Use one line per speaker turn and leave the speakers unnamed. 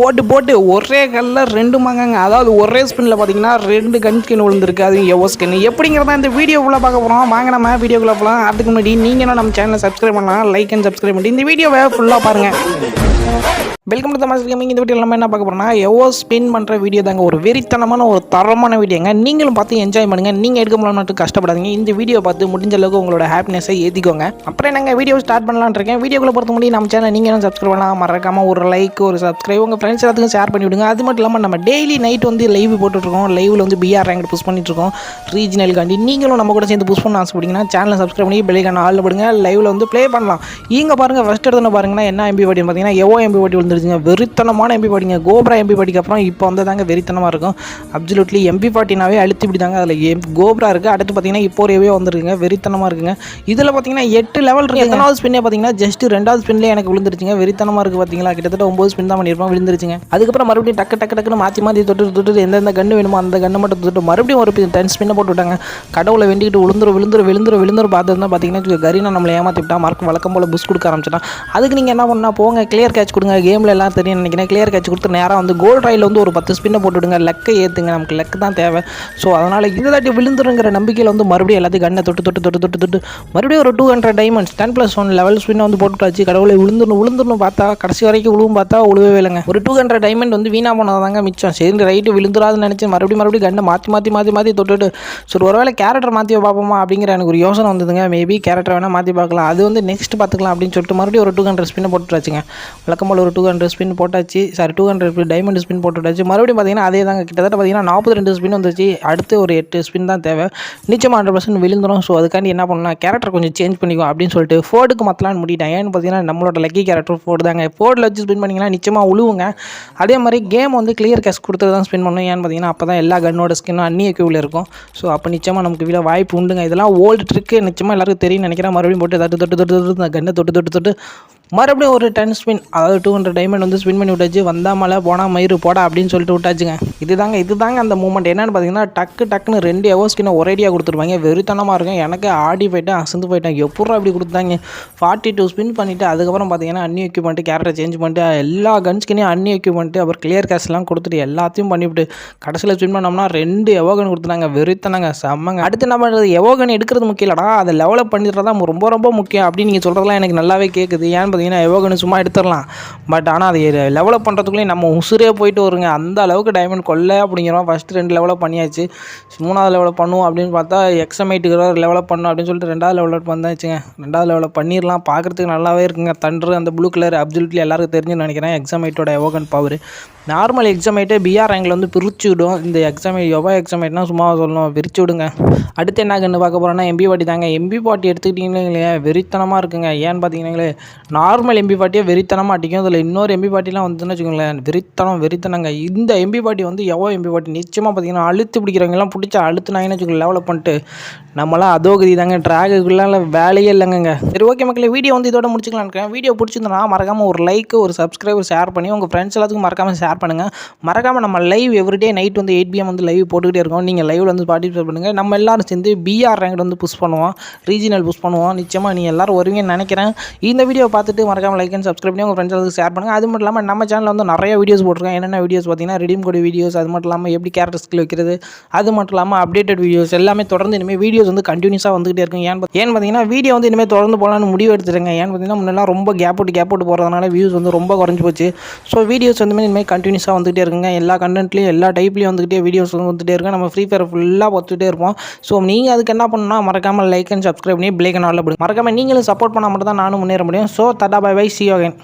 போட்டு போட்டு ஒரே கல்லில் ரெண்டு மங்கங்க அதாவது ஒரே ஸ்பின்னில் பார்த்தீங்கன்னா ரெண்டு கன் ஸ்கின் விழுந்திருக்கு. அது எவ்வளோ ஸ்கின் எப்படிங்கிறத இந்த வீடியோக்குள்ளே பார்க்க போகிறோம் வாங்க நம்ம வீடியோக்குள்ளே போகலாம் அதுக்கு முன்னாடி நீங்களும் நம்ம சேனலை சப்ஸ்கிரைப் பண்ணலாம் லைக் அண்ட் சப்ஸ்கிரைப் பண்ணி இந்த வீடியோவை ஃபுல்லாக பாருங்கள் வெல்கம் டு தமிழ் கேமிங் இந்த வீடியோ நம்ம என்ன பார்க்க போகிறோம்னா எவ்வளோ ஸ்பின் பண்ணுற வீடியோ தாங்க. ஒரு வெறித்தனமான ஒரு தரமான வீடியோங்க. நீங்களும் பார்த்து என்ஜாய் பண்ணுங்கள் நீங்கள் எடுக்க முடியலன்னு கஷ்டப்படாதீங்க. இந்த வீடியோ பார்த்து முடிஞ்ச அளவுக்கு உங்களோட ஹாப்பினஸை ஏற்றிக்கோங்க அப்புறம் நாங்கள் வீடியோ ஸ்டார்ட் பண்ணலான் இருக்கேன். வீடியோக்குள்ளே பொறுத்த முடியும் நம்ம சேனல் நீங்களும் சப்ஸ்கிரைப் பண்ணலாம். மறக்காமல் ஒரு லைக் ஒரு சப்ஸ்கிரைப் உங்கள் ஃப்ரெண்ட்ஸ் எல்லாத்துக்கும் ஷேர் பண்ணி விடுங்க. அது மட்டும் இல்லாமல் நம்ம டெய்லி நைட் வந்து லைவ் போட்டுட்ருக்கோம். லைவில் வந்து பிஆர் ரேங்க் புஷ் பண்ணிட்டு இருக்கோம் ரீஜனல் காண்டி நீங்களும் நம்ம கூட சேர்ந்து புஷ் பண்ண ஆசைப்பட்டீங்கன்னா சேனலை சப்ஸ்கிரைப் பண்ணி பெல்லைக்கான ஆள் படுங்க. லைவில் வந்து ப்ளே பண்ணலாம். இங்கே பாருங்கள் ஃபஸ்ட் எடுத்து பாருங்கன்னா என்ன எம்பி பாட்டி பார்த்தீங்கன்னா எவ்வளோ எம்பி பாட்டி விழுந்துருச்சுங்க. வெறித்தனமான எம்பி பாட்டிங்க கோப்ரா எம்பி பாட்டிக்கு அப்புறம் இப்போ வந்து தாங்க வெறித்தனமாக இருக்கும். அப்சல்யூட்லி எம்பி பாட்டினாவே அழுத்தி இப்படி தாங்க அதில் எம் கோப்ரா இருக்குது அடுத்து பார்த்தீங்கன்னா இப்போ ஒரு எவ்வளோ வந்துருக்குங்க. வெறித்தனமாக இருக்குங்க. இதில் பார்த்தீங்கன்னா எட்டு லெவல் இருக்குது எத்தனாவது ஸ்பின்னே பார்த்தீங்கன்னா ஜஸ்ட் ரெண்டாவது ஸ்பின்லேயே எனக்கு விழுந்துருச்சுங்க. வெறித்தனமாக இருக்குது பார்த்தீங்களா? கிட்டத்தட்ட ஒம்பது ஸ்பின் தான் பண்ணியிருப்போம். விழுந்துருச்சுங்க அதுக்கப்புறம் மறுபடியும் டக்கு டக்கு டக்குன்னு மாற்றி மாற்றி தொட்டு தொட்டு எந்தெந்த கன்று வேணுமோ அந்த கன்று மட்டும் தொட்டு மறுபடியும் ஒரு டென் ஸ்பின்னை போட்டு விட்டாங்க. கடவுளை வேண்டிக்கிட்டு விழுந்துரும் விழுந்துரும் விழுந்துரும் விழுந்துரும் பார்த்துருந்தா பார்த்தீங்கன்னா கரீனா நம்மளை ஏமாற்றி விட்டா மார்க் வழக்கம் போல் புஷ் கொடுக்க ஆரம்பிச்சிட்டான் அதுக்கு நீங்கள் என்ன பண்ணால் போங்க கிளியர் கேட்ச் கொடுங்க. கேமில் எல்லாம் தெரியும் நினைக்கிறேன். கிளியர் கேட்ச் கொடுத்து நேராக வந்து கோல்ட் ராயில் வந்து ஒரு பத்து ஸ்பின்னை போட்டுவிடுங்க லக்கை ஏற்றுங்க நமக்கு லக்கு தான் தேவை. ஸோ அதனால் இந்த தாட்டி விழுந்துருங்கிற நம்பிக்கையில் வந்து மறுபடியும் எல்லாத்தையும் கண்ணை தொட்டு தொட்டு தொட்டு தொட்டு தொட்டு மறுபடியும் ஒரு two hundred diamonds ten plus one level ஸ்பின்னை வந்து போட்டுட்டாச்சு கடவுளை விழுந்துடணும் விழுந்துடணும் பார்த்தா கடைசி வரைக்கும் விழுவும் பார்த்தா விழுவே இல்லைங்க. ஒரு டூ டூ ஹண்ட்ரட் டைமண்ட் வந்து வீணாக போனதாங்க மிச்சம். சரி ரைட்டு விழுந்துடாதுன்னு நினச்சி மறுபடியும் மறுபடியும் கண்டை மாற்றி மாற்றி மாற்றி மாற்றி தொட்டுட்டு சரி ஒருவேளை கேரக்டர் மாற்றி பார்ப்போமா அப்படிங்கிற எனக்கு ஒரு யோசனை வந்ததுங்க. மேபி கேரக்டர் வேணால் மாற்றி பார்க்கலாம். அது வந்து நெக்ஸ்ட் பார்த்துக்கலாம் அப்படின்னு சொல்லிட்டு மறுபடியும் ஒரு டூ ஹண்ட்ரட் ஸ்பின் போட்டுட்டாச்சுங்க. வழக்கம் போல் ஒரு டூ ஹண்ட்ரட் ஸ்பின் போட்டாச்சு. Sorry two hundred diamond spin போட்டுட்டாச்சு. மறுபடியும் பார்த்தீங்கன்னா அதே தாங்க கிட்டத்தட்ட பார்த்தீங்கன்னா நாற்பது ரெண்டு ஸ்பின் வந்துச்சு. அடுத்து ஒரு எட்டு ஸ்பின் தான் தேவை. நிச்சயமாக ஹண்ட்ரட் பர்சன்ட் விழுந்துடும் ஸோ அதுக்காண்டி என்ன பண்ணலாம் கேரக்டர் கொஞ்சம் சேஞ்ச் பண்ணிக்கோ அப்படின்னு சொல்லிட்டு ஃபோர்டுக்கு மத்தலான்னு முடிட்டேன் ஏன்னு பார்த்தீங்கன்னா நம்மளோட லக்கி கேரக்டர் ஃபோர்டு தாங்க. ஃபோர்டில் வச்சு ஸ்பின் பண்ணிங்கன்னா நிச்சயமாக உழுவுங்க. அதே மாதிரி கேம் வந்து கிளியர் கேஷ் கொடுத்து தான் ஸ்பின் பண்ணணும் ஏன்னு பார்த்தீங்கன்னா அப்போ தான் எல்லா கன்னோட ஸ்கின்னும் அந்நிய கியூவில் இருக்கும் ஸோ அப்போ நிச்சயமாக நமக்கு வீட வாய்ப்பு உண்டுங்க இதெல்லாம் ஓல்டு ட்ரிக்கு நிச்சயமாக எல்லாருக்கும் தெரியும் நினைக்கிறேன் மறுபடியும் போட்டு தட்டு தொட்டு தொட்டு தொட்டு அந்த கன்னை தொட்டு தொட்டு தொட்டு மறுபடியும் ஒரு டென் ஸ்பின் அதாவது டூ ஹண்ட்ரட் டைமண்ட் வந்து ஸ்பின் பண்ணி விட்டாச்சு. வந்தால் மழை போனால் மயிறு போடா அப்படின்னு சொல்லிட்டு விட்டாச்சுங்க. இதுதாங்க இதுதாங்க அந்த மூமெண்ட் என்னென்னு பார்த்தீங்கன்னா டக்கு டக்குன்னு ரெண்டு எவோ ஸ்கின்னை ஒரேடியாக கொடுத்துருவாங்க. வெறித்தனமாக இருக்கும். எனக்கு ஆடி போயிட்டேன் அசந்து போயிட்டேன். எப்பட்றா அப்படி கொடுத்தாங்க? ஃபார்ட்டி டூ ஸ்பின் பண்ணிவிட்டு அதுக்கப்புறம் பார்த்தீங்கன்னா அன்னி எக்யூப்மெண்ட்டு கேரக்டர் சேஞ்ச் பண்ணிட்டு எல்லா கன்ஸ்கினையும் அன்னி எக்யூப்மெண்ட்டு அப்புறம் கிளியர் கேஷ்லாம் கொடுத்துட்டு எல்லாத்தையும் பண்ணிவிட்டு கடைசியில் ஸ்பின் பண்ணோம்னா ரெண்டு எவோகன் கொடுத்துட்டாங்க. வெறித்தனங்க செம்மங்க. அடுத்து என்ன பண்ணுறது எவோகன் எடுக்கிறது முக்கியம் இல்லடா. அதை லெவலப் பண்ணிடுறதா ரொம்ப ரொம்ப முக்கியம் அப்படின்னு நீங்கள் சொல்கிறதெல்லாம் எனக்கு நல்லாவே கேட்குது ஏன்னு பார்த்தீங்கன்னா எவோகனு சும்மா எடுத்துடலாம். பட் ஆனால் அதை லெவலப் பண்ணுறதுக்குள்ளேயும் நம்ம உசுரே போயிட்டு வருங்க. அந்த அளவுக்கு டைமண்ட் கொள்ளை அப்படிங்கிறோம் ஃபஸ்ட்டு ரெண்டு லெவலப் பண்ணியாச்சு. மூணாவது லெவலப் பண்ணுவோம் அப்படின்னு பார்த்தா எக்ஸமைட்டுக்கு லெவலப் பண்ணணும் அப்படின்னு சொல்லிட்டு ரெண்டாவது லெவலப் வந்தாச்சுங்க. ரெண்டாவது லெவலப் பண்ணிடலாம். பார்க்குறதுக்கு நல்லாவே இருக்குங்க. தண்டர் அந்த ப்ளூ கலர் அப்சல்யூட்லி எல்லாருக்கும் தெரிஞ்சுன்னு நினைக்கிறேன். எக்ஸமைட்டோட எவோகன் பவர் நார்மல் எக்ஸாமைட்டே பிஆர் ரேங்கில் வந்து பிரித்து விடும். இந்த எக்ஸாமை எவ்வளோ எக்ஸாமைட்னா சும்மா சொல்லணும். பிரித்து விடுங்க. அடுத்து என்ன கண்ணு பார்க்க போகிறோன்னா எம்பி பாட்டி தாங்க. எம்பி பாட்டி எடுத்துக்கிட்டீங்களே வெறித்தனமாக இருக்குங்க. ஏன்னு பார்த்தீங்கன்னா நார்மல் எம்பி பாட்டியே வெறித்தனமாக அடிக்கும் அதில் இன்னொரு எம்பி பாட்டிலாம் வந்துன்னு வச்சுக்கோங்களேன். வெறித்தனம் வெறித்தனங்க. இந்த எம்பி பாட்டி வந்து எவ்வளோ எம்பி பாட்டி? நிச்சயமாக பார்த்தீங்கன்னா அழுத்து பிடிக்கிறவங்கலாம் பிடிச்சா அழுத்துனாங்கன்னு வச்சுக்கோங்க லெவலப் பண்ணிட்டு. நம்மளாம் அதோகதி தாங்க. ட்ராகுக்குலாம் வேலையே இல்லைங்க சரி ஓகே மக்களே வீடியோ வந்து இதோட முடிச்சுக்கலான்னு இருக்கேன் வீடியோ பிடிச்சிருந்தனா மறக்காமல் ஒரு லைக் ஒரு சப்ஸ்கிரைபர் ஷேர் பண்ணி உங்கள் ஃப்ரெண்ட்ஸ் எல்லாத்துக்கும் மறக்காமல் ஷேர் பண்ணுங்கள் மறக்காமல் நம்ம லைவ் எவ்ரிடே நைட் வந்து எயிட் பிஎம் வந்து லைவ் போட்டுக்கிட்டே இருக்கோம். நீங்கள் லைவில் வந்து பார்ட்டிசிபேட் பண்ணுங்கள் நம்ம எல்லாரும் சேர்ந்து பிஆர் ரேங்க் வந்து புஷ் பண்ணுவோம். ரீஜினல் புஷ் பண்ணுவோம். நிச்சயமாக நீ எல்லாரும் வருவீங்கன்னு நினைக்கிறேன். இந்த வீடியோ பார்த்துட்டு மறக்காமல் லைக் அண்ட் சப்ஸ்கிரைப் பண்ணி உங்கள் ஃப்ரெண்ட்ஸ் ஷேர் பண்ணுங்கள் அது மட்டும் இல்லாமல் நம்ம சேனலில் வந்து நிறைய வீடியோஸ் போட்டிருக்கோம் என்னென்ன வீடியோஸ் பார்த்தீங்கன்னா ரெடீம் கோடி வீடியோஸ் அது மட்டும் இல்லாமல் எப்படி கேரக்டர் ஸ்கில் வைக்கிறது அது மட்டும் இல்லாமல் அப்டேட்டட் வீடியோஸ் எல்லாமே தொடர்ந்து இனிமேல் வீடியோஸ் வந்து கண்டினியூஸாக வந்துகிட்டே இருக்கும். ஏன் ஏன் பார்த்தீங்கன்னா வீடியோ வந்து இனிமேல் தொடர்ந்து போகலான்னு முடிவு எடுத்துருங்க ஏன்னு பார்த்தீங்கன்னா முன்னெல்லாம் ரொம்ப கேப் விட்டு கேப் விட்டு போகிறதுனால வியூஸ் வந்து ரொம்ப குறைஞ்சி போச்சு. ஸோ வீடியோஸ் வந்து இனிமேல் கண்டினியூஸாக வந்துகிட்டே இருக்குங்க. எல்லா கண்டென்ட்லையும் எல்லா டைப்லையும் வந்துகிட்டே வீடியோஸ் வந்து வந்துகிட்டே இருக்கும் நம்ம ஃப்ரீ ஃபயர் ஃபுல்லாக பார்த்துட்டே இருப்போம். ஸோ நீங்கள் அதுக்கு என்ன பண்ணணும்னா மறக்காமல் லைக் அண்ட் சப்ஸ்கிரைப் பண்ணி பிளேக் நாளில் ஆல் மறக்காமல் நீங்களும் சப்போர்ட் பண்ணால் மட்டும் தான் நானும் முன்னேற முடியும். So Tata Bebé y See you again.